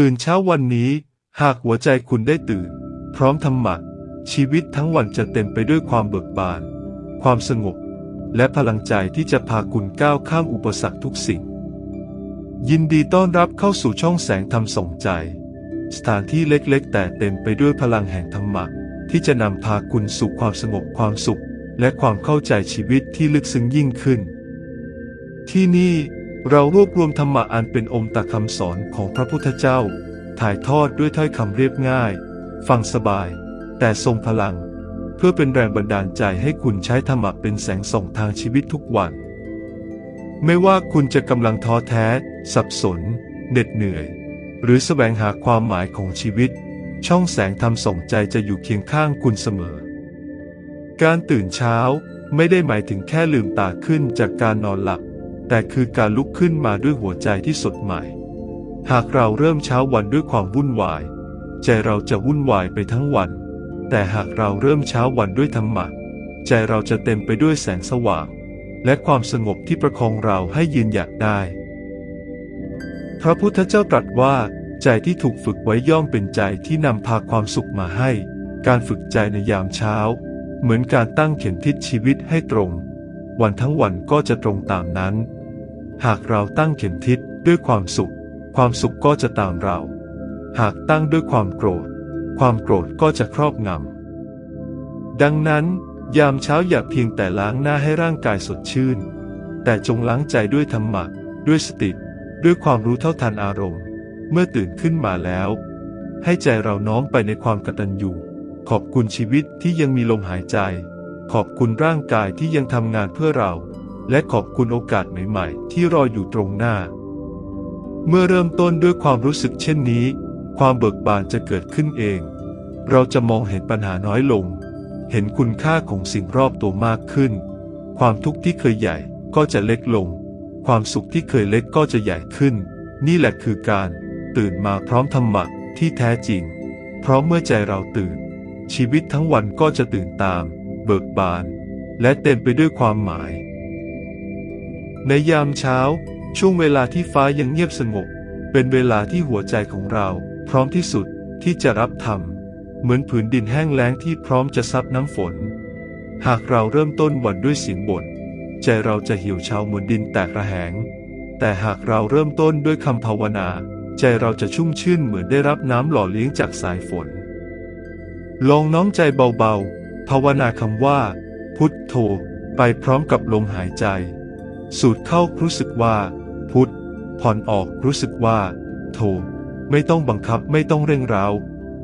ตื่นเช้าวันนี้ หากหัวใจคุณได้ตื่น พร้อมธรรมะชีวิตทั้งวันจะเต็มไปด้วยความเบิกบาน ความสงบ และพลังใจที่จะพาคุณก้าวข้ามอุปสรรคทุกสิ่ง ยินดีต้อนรับเข้าสู่ช่องแสงธรรมส่งใจ สถานที่เล็กๆ แต่เต็มไปด้วยพลังแห่งธรรมะที่จะนำพาคุณสู่ความสงบความสุข และความเข้าใจชีวิตที่ลึกซึ้งยิ่งขึ้น ที่นี่ เรารวบรวมธรรมะอันเป็นองค์ตะคำสอนของพระพุทธเจ้า ถ่ายทอดด้วยถ้อยคำเรียบง่าย ฟังสบาย แต่ทรงพลัง เพื่อเป็นแรงบันดาลใจให้คุณใช้ธรรมะเป็นแสงส่องทางชีวิตทุกวัน ไม่ว่าคุณจะกำลังท้อแท้ สับสนเหน็ดเหนื่อย หรือแสวงหาความหมายของชีวิต ช่องแสงธรรมส่องใจจะอยู่เคียงข้างคุณเสมอ การตื่นเช้าไม่ได้หมายถึงแค่ลืมตาขึ้นจากการนอนหลับ แต่คือการลุกขึ้นมาด้วยหัวใจที่สดใหม่ หากเราเริ่มเช้าวันด้วยความวุ่นวาย ใจเราจะวุ่นวายไปทั้งวัน แต่หากเราเริ่มเช้าวันด้วยธรรมะ ใจเราจะเต็มไปด้วยแสงสว่าง และความสงบที่ประคองเราให้ยืนหยัดได้ พระพุทธเจ้าตรัสว่า ใจที่ถูกฝึกไว้ย่อมเป็นใจที่นำพาความสุขมาให้ การฝึกใจในยามเช้า เหมือนการตั้งเข็มทิศชีวิตให้ตรง วันทั้งวันก็จะตรงตามนั้น หากเราตั้งเข็มทิศด้วยความสุข ความสุขก็จะตามเรา หากตั้งด้วยความโกรธ ความโกรธก็จะครอบงำ ดังนั้น ยามเช้าอย่าเพียงแต่ล้างหน้าให้ร่างกายสดชื่น แต่จงล้างใจด้วยธรรมะ ด้วยสติ ด้วยความรู้เท่าทันอารมณ์ เมื่อตื่นขึ้นมาแล้ว ให้ใจเราน้อมไปในความกตัญญูขอบคุณชีวิตที่ยังมีลมหายใจ ขอบคุณร่างกายที่ยังทำงานเพื่อเรา และขอบคุณโอกาสใหม่ๆ ที่รออยู่ตรงหน้า เมื่อเริ่มต้นด้วยความรู้สึกเช่นนี้ ความเบิกบานจะเกิดขึ้นเอง เราจะมองเห็นปัญหาน้อยลง เห็นคุณค่าของสิ่งรอบตัวมากขึ้น ความทุกข์ที่เคยใหญ่ก็จะเล็กลง ความสุขที่เคยเล็กก็จะใหญ่ขึ้น นี่แหละคือการตื่นมาพร้อมธรรมะที่แท้จริง เพราะเมื่อใจเราตื่น ชีวิตทั้งวันก็จะตื่นตาม เบิกบาน และเต็มไปด้วยความหมาย ในยามเช้า ช่วงเวลาที่ฟ้ายังเงียบสงบ เป็นเวลาที่หัวใจของเรา พร้อมที่สุดที่จะรับธรรม เหมือนผืนดินแห้งแล้งที่พร้อมจะซับน้ำฝน หากเราเริ่มต้นวันด้วยเสียงบ่นใจเราจะหี่ยวเฉาเหมือนดินแตกระแหง แต่หากเราเริ่มต้นด้วยคำภาวนา ใจเราจะชุ่มชื่นเหมือนได้รับน้ำหล่อเลี้ยงจากสายฝน ลองน้อมใจเบาๆ ภาวนาคำว่า พุทโธไปพร้อมกับลมหายใจ สูดเข้ารู้สึกว่า พุทผ่อนออกรู้สึกว่า โธไม่ต้องบังคับไม่ต้องเร่งเร้า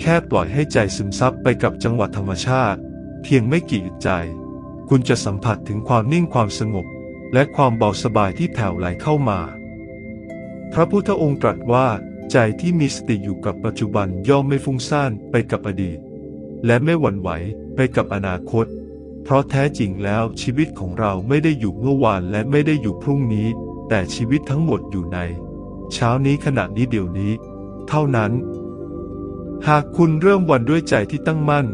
แค่ปล่อยให้ใจซึมซับไปกับจังหวะธรรมชาติ เพียงไม่กี่ใจ คุณจะสัมผัสถึงความนิ่งความสงบ และความเบาสบายที่แผ่วไหลเข้ามา พระพุทธองค์ตรัสว่า ใจที่มีสติอยู่กับปัจจุบันย่อมไม่ฟุ้งซ่านไปกับอดีต และไม่หวั่นไหวไปกับอนาคต เพราะแท้จริงแล้วชีวิตของเราไม่ได้อยู่เมื่อวานและไม่ได้อยู่พรุ่งนี้ แต่ชีวิตทั้งหมดอยู่ใน เช้านี้ขณะนี้เดี๋ยวนี้ เท่านั้น หากคุณเริ่มวันด้วยใจที่ตั้งมั่น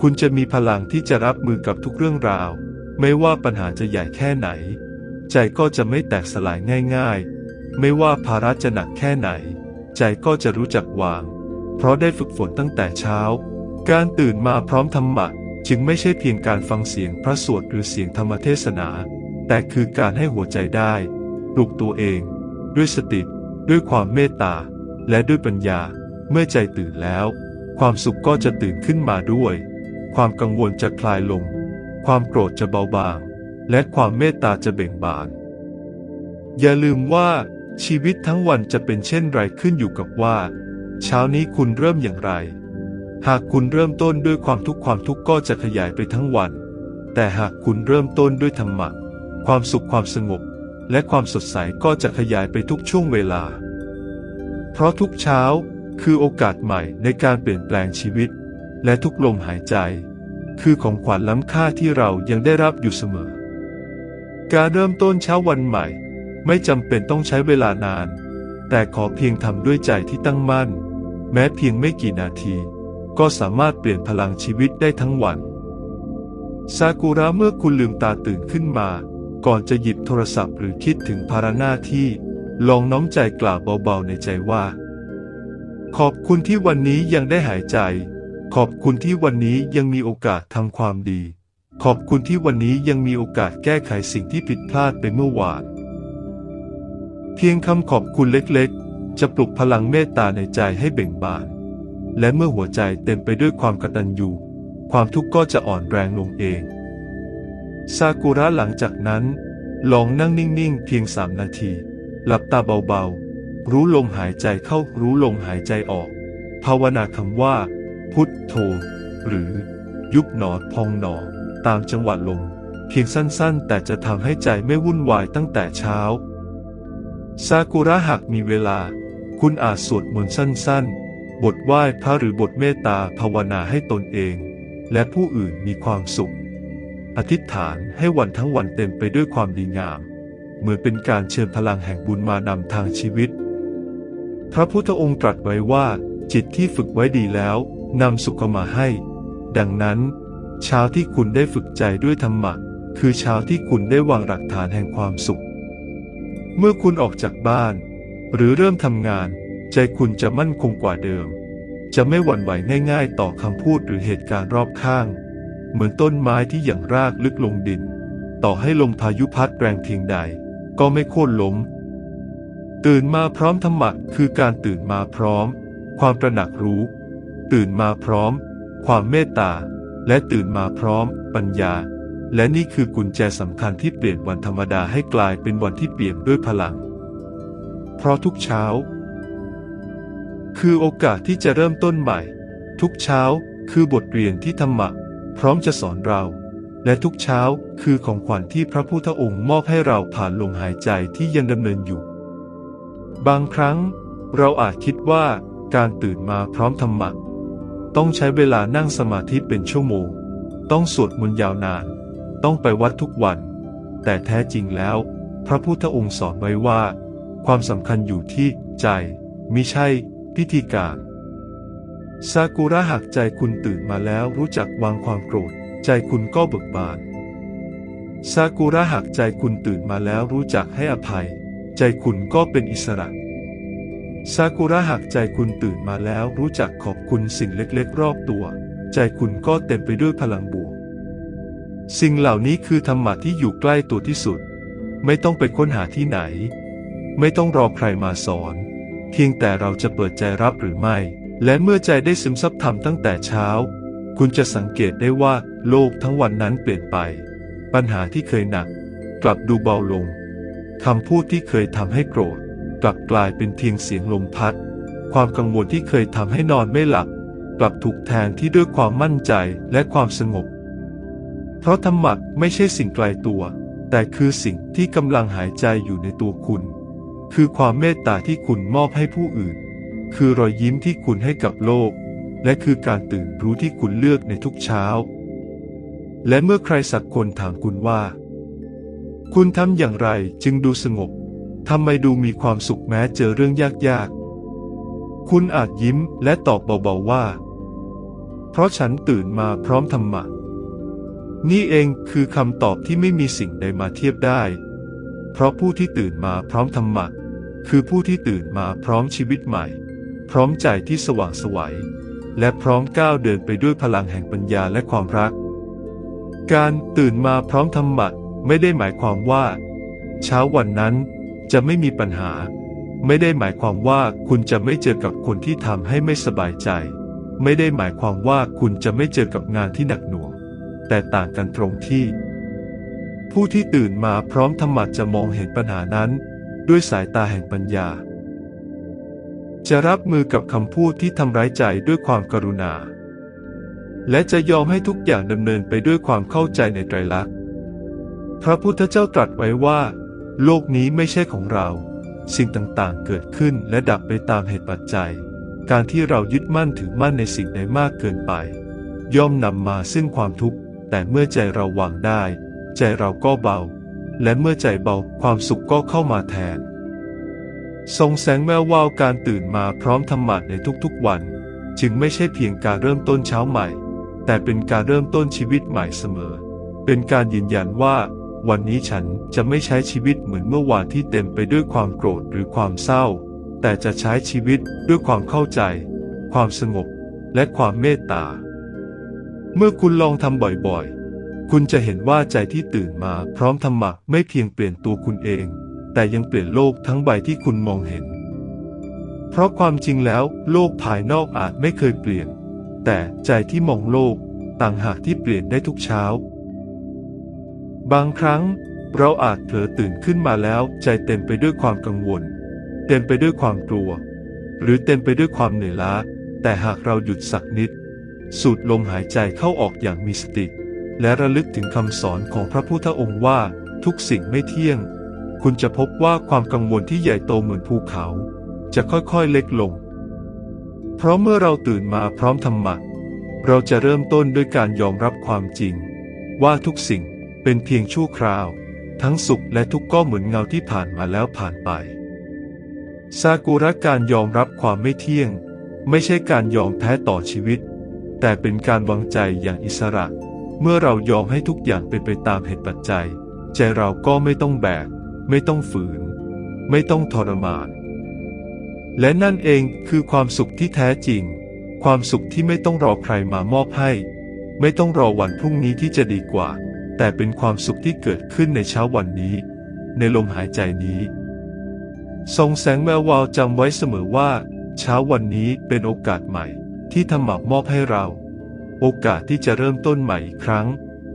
คุณจะมีพลังที่จะรับมือกับทุกเรื่องราว ไม่ว่าปัญหาจะใหญ่แค่ไหน ใจก็จะไม่แตกสลายง่าย ๆ ไม่ว่าภาระจะหนักแค่ไหน ใจก็จะรู้จักวาง เพราะได้ฝึกฝนตั้งแต่เช้า การตื่นมาพร้อมธรรมะจึงไม่ใช่เพียงการฟังเสียงพระสวดหรือเสียงธรรมเทศนา แต่คือการให้หัวใจได้ปลุกตัวเอง ด้วยสติ ด้วยความเมตตา และด้วยปัญญา เมื่อใจตื่นแล้ว ความสุขก็จะตื่นขึ้นมาด้วย ความกังวลจะคลายลง ความโกรธจะเบาบาง และความเมตตาจะเบ่งบาน อย่าลืมว่าชีวิตทั้งวันจะเป็นเช่นไรขึ้นอยู่กับว่า เช้านี้คุณเริ่มอย่างไร หากคุณเริ่มต้นด้วยความทุกข์ความทุกข์ก็จะขยายไปทั้งวัน แต่หากคุณเริ่มต้นด้วยธรรมะ ความสุขความสงบ และความสดใสก็จะขยายไปทุกช่วงเวลา เพราะทุกเช้าคือโอกาสใหม่ในการเปลี่ยนแปลงชีวิต และทุกลมหายใจ คือของขวัญล้ำค่าที่เรายังได้รับอยู่เสมอ การเริ่มต้นเช้าวันใหม่ ไม่จำเป็นต้องใช้เวลานาน แต่ขอเพียงทำด้วยใจที่ตั้งมั่น แม้เพียงไม่กี่นาที ก็สามารถเปลี่ยนพลังชีวิตได้ทั้งวัน ซากุระเมื่อคุณลืมตาตื่นขึ้นมา ก่อนจะหยิบโทรศัพท์หรือคิดถึงภาระหน้าที่ ลองน้อมใจกล่าวเบาๆในใจว่า ขอบคุณที่วันนี้ยังได้หายใจ ขอบคุณที่วันนี้ยังมีโอกาสทำความดี ขอบคุณที่วันนี้ยังมีโอกาสแก้ไขสิ่งที่ผิดพลาดไปเมื่อวาน เพียงคำขอบคุณเล็กๆ จะปลุกพลังเมตตาในใจให้เบ่งบาน และเมื่อหัวใจเต็มไปด้วยความกตัญญูความทุกข์ก็จะอ่อนแรงลงเอง ซากุระหลังจากนั้น ลองนั่งนิ่งๆ เพียงสามนาที หลับตาเบาๆ รู้ลมหายใจเข้ารู้ลมหายใจออก ภาวนาคำว่า พุทโธ หรือ ยุบหนอพองหนอ ตามจังหวะลม เพียงสั้นๆ แต่จะทำให้ใจไม่วุ่นวายตั้งแต่เช้า ซากุระหากมีเวลา คุณอาจสวดมนต์สั้นๆ บทไหว้พระหรือบทเมตตาภาวนาให้ตนเอง และผู้อื่นมีความสุข อธิษฐานให้วันทั้งวันเต็มไปด้วยความดีงาม เหมือนเป็นการเชิญพลังแห่งบุญมานำทางชีวิต พระพุทธองค์ตรัสไว้ว่า จิตที่ฝึกไว้ดีแล้วนำสุขมาให้ ดังนั้นเช้าที่คุณได้ฝึกใจด้วยธรรมะคือเช้าที่คุณได้วางหลักฐานแห่งความสุข เมื่อคุณออกจากบ้าน หรือเริ่มทำงาน ใจคุณจะมั่นคงกว่าเดิม จะไม่หวั่นไหวง่ายๆ ต่อคำพูดหรือเหตุการณ์รอบข้าง เหมือนต้นไม้ที่อย่างรากลึกลงดิน ต่อให้ลมพายุพัดแรงเพียงใด ก็ไม่โค่นล้ม ตื่นมาพร้อมธรรมะคือการตื่นมาพร้อม ความตระหนักรู้ ตื่นมาพร้อม ความเมตตา และตื่นมาพร้อม ปัญญา และนี่คือกุญแจสำคัญที่เปลี่ยนวันธรรมดาให้กลายเป็นวันที่เปลี่ยนด้วยพลัง เพราะทุกเช้า คือโอกาสที่จะเริ่มต้นใหม่ ทุกเช้าคือบทเรียนที่ธรรมะ พร้อมจะสอนเรา และทุกเช้าคือของขวัญที่พระพุทธองค์มอบให้เราผ่านลมหายใจที่ยังดำเนินอยู่ บางครั้ง เราอาจคิดว่าการตื่นมาพร้อมธรรมะ ต้องใช้เวลานั่งสมาธิเป็นชั่วโมง ต้องสวดมนต์ยาวนาน ต้องไปวัดทุกวัน แต่แท้จริงแล้ว พระพุทธองค์สอนไว้ว่า ความสำคัญอยู่ที่ใจมิใช่ พิธีการซากุระหากใจคุณตื่นมาแล้วรู้จักวางความโกรธ ใจคุณก็เบิกบานซากุระหากใจคุณตื่นมาแล้วรู้จักให้อภัย ใจคุณก็เป็นอิสระซากุระหากใจคุณตื่นมาแล้วรู้จักขอบคุณสิ่งเล็กๆ รอบตัว ใจคุณก็เต็มไปด้วยพลังบวก สิ่งเหล่านี้คือธรรมะที่อยู่ใกล้ตัวที่สุด ไม่ต้องไปค้นหาที่ไหน ไม่ต้องรอใครมาสอน เพียงแต่เราจะเปิดใจรับหรือไม่ และเมื่อใจได้ซึมซับธรรมตั้งแต่เช้า คุณจะสังเกตได้ว่าโลกทั้งวันนั้นเปลี่ยนไป ปัญหาที่เคยหนัก กลับดูเบาลงคำพูดที่เคยทำให้โกรธ กลับกลายเป็นเพียงเสียงลมพัด ความกังวลที่เคยทำให้นอนไม่หลับ กลับถูกแทนที่ด้วยความมั่นใจและความสงบ เพราะธรรมะไม่ใช่สิ่งไกลตัว แต่คือสิ่งที่กำลังหายใจอยู่ในตัวคุณ คือความเมตตาที่คุณมอบให้ผู้อื่น คือรอยยิ้มที่คุณให้กับโลก และคือการตื่นรู้ที่คุณเลือกในทุกเช้า และเมื่อใครสักคนถามคุณว่า คุณทำอย่างไรจึงดูสงบทำไมดูมีความสุขแม้เจอเรื่องยากๆ คุณอาจยิ้มและตอบเบาๆว่า เพราะฉันตื่นมาพร้อมธรรมะ นี่เองคือคำตอบที่ไม่มีสิ่งใดมาเทียบได้ เพราะผู้ที่ตื่นมาพร้อมธรรมะ คือผู้ที่ตื่นมาพร้อมชีวิตใหม่ พร้อมใจที่สว่างไสวัย และพร้อมก้าวเดินไปด้วยพลังแห่งปัญญาและความรัก การตื่นมาพร้อมธรรมะไม่ได้หมายความว่า เช้าวันนั้นจะไม่มีปัญหา ไม่ได้หมายความว่าคุณจะไม่เจอกับคนที่ทำให้ไม่สบายใจ ไม่ได้หมายความว่าคุณจะไม่เจอกับงานที่หนักหน่วง แต่ต่างกันตรงที่ ผู้ที่ตื่นมาพร้อมธรรมะจะมองเห็นปัญหานั้น ด้วยสายตาแห่งปัญญา จะรับมือกับคำพูดที่ทำร้ายใจด้วยความกรุณา และจะยอมให้ทุกอย่างดำเนินไปด้วยความเข้าใจในไตรลักษณ์ พระพุทธเจ้าตรัสไว้ว่า โลกนี้ไม่ใช่ของเรา สิ่งต่างๆ เกิดขึ้นและดับไปตามเหตุปัจจัย การที่เรายึดมั่นถือมั่นในสิ่งใดมากเกินไป ย่อมนำมาซึ่งความทุกข์แต่เมื่อใจเราวางได้ ใจเราก็เบา และเมื่อใจเบาความสุขก็เข้ามาแทน ทรงแสงแวววาวการตื่นมาพร้อมธรรมะในทุกๆวัน จึงไม่ใช่เพียงการเริ่มต้นเช้าใหม่ แต่เป็นการเริ่มต้นชีวิตใหม่เสมอ เป็นการยืนยันว่า วันนี้ฉันจะไม่ใช้ชีวิตเหมือนเมื่อวานที่เต็มไปด้วยความโกรธหรือความเศร้า แต่จะใช้ชีวิตด้วยความเข้าใจ ความสงบ และความเมตตา เมื่อคุณลองทำบ่อยๆ คุณจะเห็นว่าใจที่ตื่นมาพร้อมธรรมะไม่เพียงเปลี่ยนตัวคุณเอง แต่ยังเปลี่ยนโลกทั้งใบที่คุณมองเห็น เพราะความจริงแล้วโลกภายนอกอาจไม่เคยเปลี่ยน แต่ใจที่มองโลกต่างหากที่เปลี่ยนได้ทุกเช้า บางครั้งเราอาจเผลอตื่นขึ้นมาแล้วใจเต็มไปด้วยความกังวล เต็มไปด้วยความกลัว หรือเต็มไปด้วยความเหนื่อยล้า แต่หากเราหยุดสักนิด สูดลมหายใจเข้าออกอย่างมีสติ และระลึกถึงคำสอนของพระพุทธองค์ว่า ทุกสิ่งไม่เที่ยง คุณจะพบว่าความกังวลที่ใหญ่โตเหมือนภูเขา จะค่อยๆเล็กลง เพราะเมื่อเราตื่นมาพร้อมธรรมะ เราจะเริ่มต้นด้วยการยอมรับความจริง ว่าทุกสิ่งเป็นเพียงชั่วคราว ทั้งสุขและทุกข์ก็เหมือนเงาที่ผ่านมาแล้วผ่านไปซากุระการยอมรับความไม่เที่ยง ไม่ใช่การยอมแพ้ต่อชีวิต แต่เป็นการวางใจอย่างอิสระ เมื่อเรายอมให้ทุกอย่างเป็นไปตามเหตุปัจจัย ใจเราก็ไม่ต้องแบก ไม่ต้องฝืน ไม่ต้องทรมาน และนั่นเองคือความสุขที่แท้จริง ความสุขที่ไม่ต้องรอใครมามอบให้ ไม่ต้องรอวันพรุ่งนี้ที่จะดีกว่า แต่เป็นความสุขที่เกิดขึ้นในเช้าวันนี้ ในลมหายใจนี้ ทรงแสงแวววาวจำไว้เสมอว่า เช้าวันนี้เป็นโอกาสใหม่ ที่ธรรมะมอบให้เรา โอกาสที่จะเริ่มต้นใหม่อีกครั้ง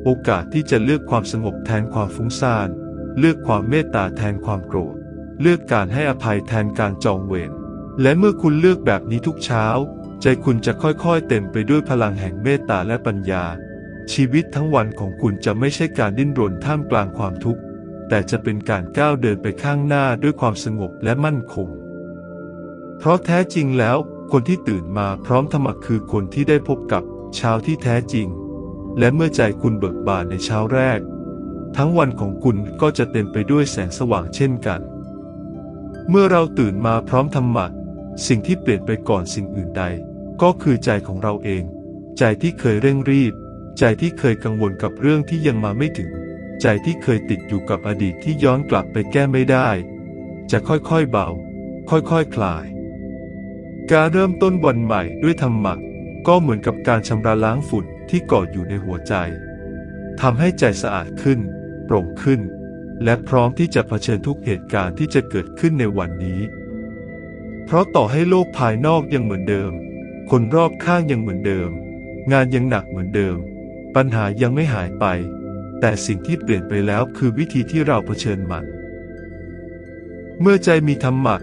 โอกาสที่จะเลือกความสงบแทนความฟุ้งซ่าน เลือกความเมตตาแทนความโกรธ เลือกการให้อภัยแทนการจองเวร และเมื่อคุณเลือกแบบนี้ทุกเช้า ใจคุณจะค่อยๆ เต็มไปด้วยพลังแห่งเมตตาและปัญญา ชีวิตทั้งวันของคุณจะไม่ใช่การดิ้นรนท่ามกลางความทุกข์ แต่จะเป็นการก้าวเดินไปข้างหน้าด้วยความสงบและมั่นคง เพราะแท้จริงแล้ว คนที่ตื่นมาพร้อมธรรมะคือคนที่ได้พบกับ เช้าที่แท้จริง และเมื่อใจคุณเบิกบานในเช้าแรก ทั้งวันของคุณก็จะเต็มไปด้วยแสงสว่างเช่นกัน เมื่อเราตื่นมาพร้อมธรรมะสิ่งที่เปลี่ยนไปก่อนสิ่งอื่นใด ก็คือใจของเราเอง ใจที่เคยเร่งรีบ ใจที่เคยกังวลกับเรื่องที่ยังมาไม่ถึง ใจที่เคยติดอยู่กับอดีตที่ย้อนกลับไปแก้ไม่ได้ จะค่อยๆเบา ค่อยๆคคลาย การเริ่มต้นวันใหม่ด้วยธรรมะ ก็เหมือนกับการชำระล้างฝุ่นที่เกาะอยู่ในหัวใจทำให้ใจสะอาดขึ้น โปร่งขึ้น และพร้อมที่จะเผชิญทุกเหตุการณ์ที่จะเกิดขึ้นในวันนี้ เพราะต่อให้โลกภายนอกยังเหมือนเดิม คนรอบข้างยังเหมือนเดิม งานยังหนักเหมือนเดิม ปัญหายังไม่หายไป แต่สิ่งที่เปลี่ยนไปแล้วคือวิธีที่เราเผชิญมัน เมื่อใจมีธรรมะ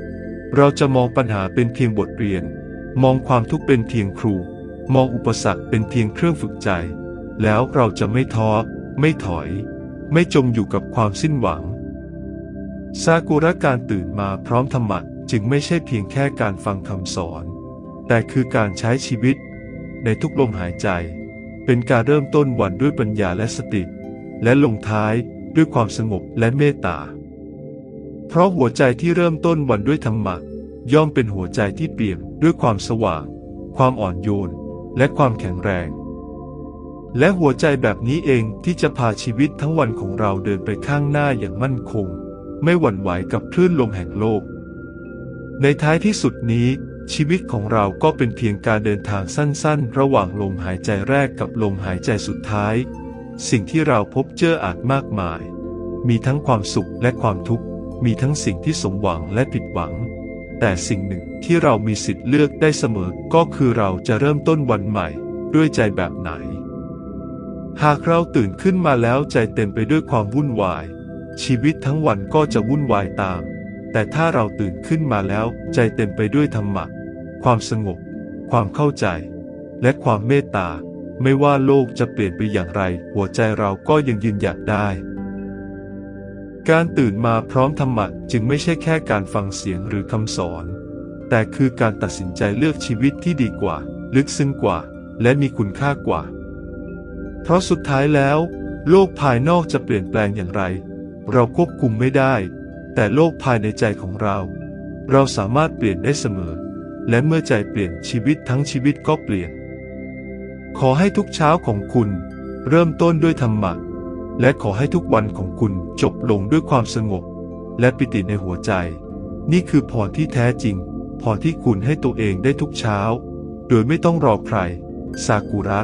เราจะมองปัญหาเป็นเพียงบทเรียน มองความทุกข์เป็นเพียงครู มองอุปสรรคเป็นเพียงเครื่องฝึกใจ แล้วเราจะไม่ท้อ ไม่ถอย ไม่จมอยู่กับความสิ้นหวัง ซากุระการตื่นมาพร้อมธรรมะจึงไม่ใช่เพียงแค่การฟังคำสอน แต่คือการใช้ชีวิต ในทุกลมหายใจ เป็นการเริ่มต้นวันด้วยปัญญาและสติ และลงท้ายด้วยความสงบและเมตตา เพราะหัวใจที่เริ่มต้นวันด้วยธรรมะย่อมเป็นหัวใจที่เปี่ยมด้วยความสว่าง ความอ่อนโยน และความแข็งแรง และหัวใจแบบนี้เองที่จะพาชีวิตทั้งวันของเราเดินไปข้างหน้าอย่างมั่นคง ไม่หวั่นไหวกับคลื่นลมแห่งโลก ในท้ายที่สุดนี้ ชีวิตของเราก็เป็นเพียงการเดินทางสั้นๆ ระหว่างลมหายใจแรกกับลมหายใจสุดท้าย สิ่งที่เราพบเจออาจมากมาย มีทั้งความสุขและความทุกข์มีทั้งสิ่งที่สมหวังและผิดหวัง แต่สิ่งหนึ่งที่เรามีสิทธิ์เลือกได้เสมอ ก็คือเราจะเริ่มต้นวันใหม่ ด้วยใจแบบไหน หากเราตื่นขึ้นมาแล้วใจเต็มไปด้วยความวุ่นวาย ชีวิตทั้งวันก็จะวุ่นวายตาม แต่ถ้าเราตื่นขึ้นมาแล้วใจเต็มไปด้วยธรรมะ ความสงบ ความเข้าใจ และความเมตตา ไม่ว่าโลกจะเปลี่ยนไปอย่างไร หัวใจเราก็ยังยืนหยัดได้ การตื่นมาพร้อมธรรมะจึงไม่ใช่แค่การฟังเสียงหรือคำสอน แต่คือการตัดสินใจเลือกชีวิตที่ดีกว่า ลึกซึ้งกว่า และมีคุณค่ากว่า เพราะสุดท้ายแล้ว โลกภายนอกจะเปลี่ยนแปลงอย่างไร เราควบคุมไม่ได้ แต่โลกภายในใจของเรา เราสามารถเปลี่ยนได้เสมอ และเมื่อใจเปลี่ยนชีวิตทั้งชีวิตก็เปลี่ยน ขอให้ทุกเช้าของคุณ เริ่มต้นด้วยธรรมะ และขอให้ทุกวันของคุณจบลงด้วยความสงบ และปิติในหัวใจ นี่คือพรที่แท้จริง พรที่คุณให้ตัวเองได้ทุกเช้า โดยไม่ต้องรอใคร ซากุระ